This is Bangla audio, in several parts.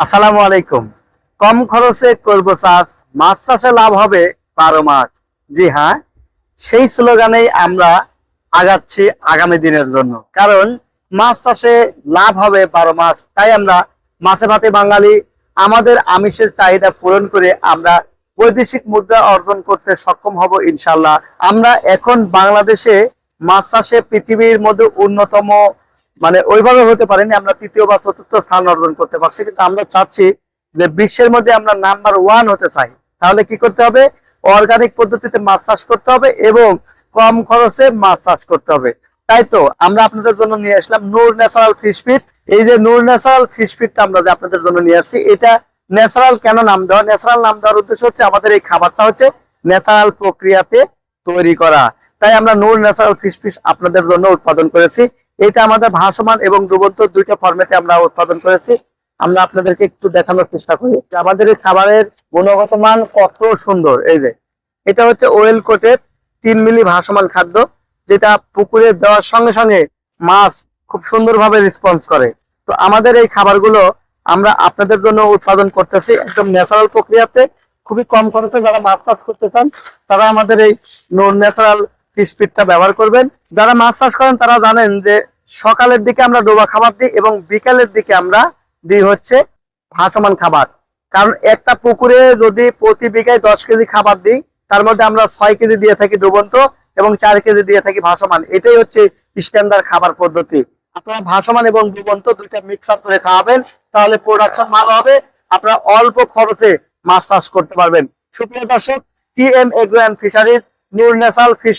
আসসালামু আলাইকুম। কম খরচে করব চাষ, মাছ চাষে লাভ হবে বারো মাস। জি হ্যাঁ সেই স্লোগানেই আমরা আগাচ্ছি আগামী দিনের জন্য। কারণ মাছ চাষে লাভ হবে বারো মাস, তাই আমরা মাছে ভাতে বাঙালি। আমাদের আমিষের চাহিদা পূরণ করে আমরা বৈদেশিক মুদ্রা অর্জন করতে সক্ষম হব ইনশাল্লাহ আমরা এখন বাংলাদেশে মাছ চাষে পৃথিবীর মধ্যে অন্যতম মানে ওইভাবে হতে পারেনি, আমরা তৃতীয় বা চতুর্থ স্থান অর্জন করতে পারছি, কিন্তু আমরা চাচ্ছি যে বিশ্বের মধ্যে আমরা নাম্বার ওয়ান হতে চাই। তাহলে কি করতে হবে? অর্গানিক পদ্ধতিতে মাছ চাষ করতে হবে এবং কম খরচে মাছ চাষ করতে হবে। তাই তো, আমরা আপনাদের জন্য নিয়ে আসলাম নূর ন্যাচারাল ফিশ ফিট এই যে নূর ন্যাচারাল ফিশ ফিটটা আমরা যে আপনাদের জন্য নিয়ে আসছি, এটা ন্যাচারাল কেন নাম দেওয়া? ন্যাচারাল নাম দেওয়ার উদ্দেশ্য হচ্ছে, আমাদের এই খাবারটা হচ্ছে ন্যাচারাল প্রক্রিয়াতে তৈরি করা। তাই আমরা নূর ন্যাচারাল ফিশ আপনাদের জন্য উৎপাদন করেছি। এটা আমাদের ভাসমান এবং ডুবন্ত দুইটা ফরম্যাটে আমরা উৎপাদন করেছি। আমরা আপনাদেরকে একটু দেখানোর চেষ্টা করি। আমাদের এই খাবারের গুণগত মান কত সুন্দর, এই যে। এটা হচ্ছে ওয়েল কোটেড তিন মিলি ভাসমান খাদ্য, যেটা পুকুরে দেওয়ার সঙ্গে সঙ্গে মাছ খুব সুন্দরভাবে রেসপন্স করে। তো আমাদের এই খাবারগুলো আমরা আপনাদের জন্য উৎপাদন করতেছি একদম ন্যাচারাল প্রক্রিয়াতে। খুবই কম খরচে যারা মাছ চাষ করতে চান, তারা আমাদের এই ন্যাচারাল ফিটটা ব্যবহার করবেন। যারা মাছ চাষ করেন, তারা জানেন যে সকালের দিকে আমরা ডোবা খাবার দিই এবং বিকালের দিকে আমরা দিই হচ্ছে ভাসমান খাবার। কারণ একটা পুকুরে যদি প্রতি বিঘায় দশ কেজি খাবার দিই, তার মধ্যে আমরা ছয় কেজি দিয়ে থাকি ডুবন্ত এবং চার কেজি দিয়ে থাকি ভাসমান। এটাই হচ্ছে স্ট্যান্ডার্ড খাবার পদ্ধতি। আপনারা ভাসমান এবং ডুবন্ত দুইটা মিক্সার করে খাওয়াবেন, তাহলে প্রোডাকশন ভালো হবে। আপনারা অল্প খরচে মাছ চাষ করতে পারবেন। সুপ্রিয় দর্শক T M agro and fisheries নিউর national fish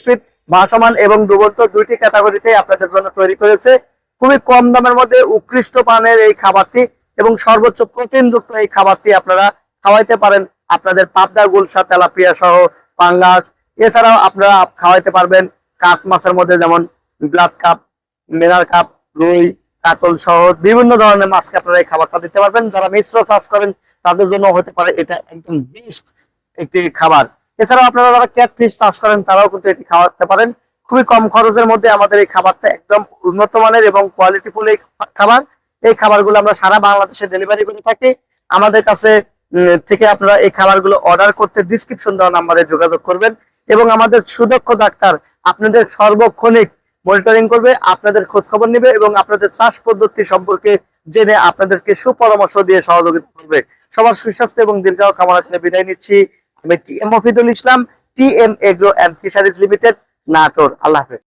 ভাসমান এবং ডুবন্ত দুইটি ক্যাটাগরিতে আপনাদের জন্য তৈরি করেছে। খুবই কম দামের মধ্যে উৎকৃষ্ট পানের এই খাবারটি এবং সর্বোচ্চ প্রোটিনযুক্ত এই খাবারটি আপনারা খাওয়াইতে পারেন আপনাদের পাবদা, গুলশা, তেলাপিয়া সহ পাঙ্গাস। এছাড়াও আপনারা খাওয়াইতে পারবেন কাঠ মাছের মধ্যে যেমন ব্লাড কাপ, মিনার কাপ, রুই, কাতল সহ বিভিন্ন ধরনের মাছকে আপনারা এই খাবারটা দিতে পারবেন। যারা মিশ্র চাষ করেন, তাদের জন্য হতে পারে এটা একদম বেস্ট একটি খাবার। এছাড়াও আপনারা যারা ক্যাট ফিশ চাষ করেন, তারাও কিন্তু এটি খাওয়াতে পারেন। খুবই কম খরচের মধ্যে আমাদের এই খাবারটা একদম উন্নত মানের এবং কোয়ালিটিফুল এই খাবার। এই খাবারগুলো আমরা সারা বাংলাদেশে ডেলিভারি করে থাকি। আমাদের কাছে থেকে আপনারা এই খাবারগুলো অর্ডার করতে ডিসক্রিপশন দেওয়া নাম্বারে যোগাযোগ করবেন এবং আমাদের সুদক্ষ ডাক্তার আপনাদের সর্বক্ষণিক মনিটরিং করবে, আপনাদের খোঁজ খবর নেবে এবং আপনাদের চাষ পদ্ধতি সম্পর্কে জেনে আপনাদেরকে সুপরামর্শ দিয়ে সহযোগিতা করবে। সবার সুস্বাস্থ্য এবং দীর্ঘ কামনা বিদায় নিচ্ছি। আমি T M Mofidul Islam T M agro and fisheries limited Natore. আল্লাহ হাফেজ।